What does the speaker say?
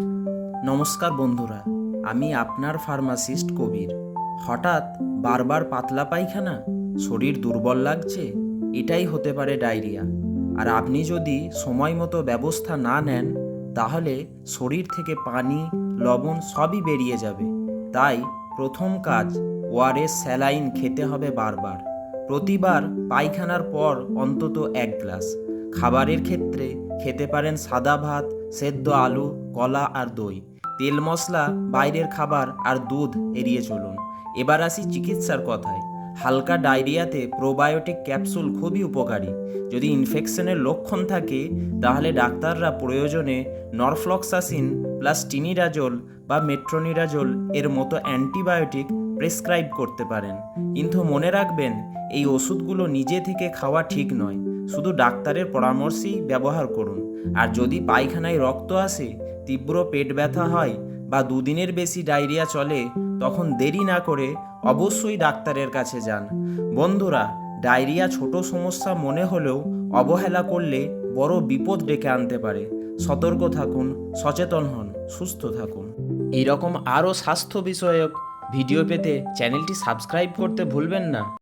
নমস্কার বন্ধুরা, আমি আপনার ফার্মাসিস্ট কবির। হঠাৎ বারবার পাতলা পায়খানা? শরীর দুর্বল লাগছে? এটাই হতে পারে ডায়রিয়া। আর আপনি যদি সময় মতো ব্যবস্থা না নেন, তাহলে শরীর থেকে পানি, লবণ সবই বেরিয়ে যাবে। তাই প্রথম কাজ ওআরএস স্যালাইন খেতে হবে বারবার। প্রতিবার পায়খানার পর অন্তত এক গ্লাস। খাবারের ক্ষেত্রে খেতে পারেন সাদা ভাত, সেদ্ধ আলু কলা আর দই। তেল মশলা, বাইরের খাবার আর দুধ এড়িয়ে চলুন। এবার আসি চিকিৎসার কথায়। হালকা ডায়রিয়াতে প্রোবায়োটিক ক্যাপসুল খুবই উপকারী। যদি ইনফেকশনের লক্ষণ থাকে, তাহলে ডাক্তাররা প্রয়োজনে নরফ্লক্সাসিন প্লাস টিনিডাজোল বা মেট্রোনিডাজোল এর মতো অ্যান্টিবায়োটিক প্রেসক্রাইব করতে পারেন। কিন্তু মনে রাখবেন, এই ওষুধগুলো নিজে থেকে খাওয়া ঠিক নয়। শুধু ডাক্তারের পরামর্শেই ব্যবহার করুন। আর যদি পায়খানায় রক্ত আসে তীব্র পেট ব্যথা হয় বা দুদিনের বেশি ডায়রিয়া চলে, তখন দেরি না করে অবশ্যই ডাক্তারের কাছে যান। বন্ধুরা, ডায়রিয়া ছোট সমস্যা মনে হলেও অবহেলা করলে বড় বিপদ ডেকে আনতে পারে। সতর্ক থাকুন, সচেতন হন, সুস্থ থাকুন। এইরকম আরও স্বাস্থ্য বিষয়ক ভিডিও পেতে চ্যানেলটি সাবস্ক্রাইব করতে ভুলবেন না।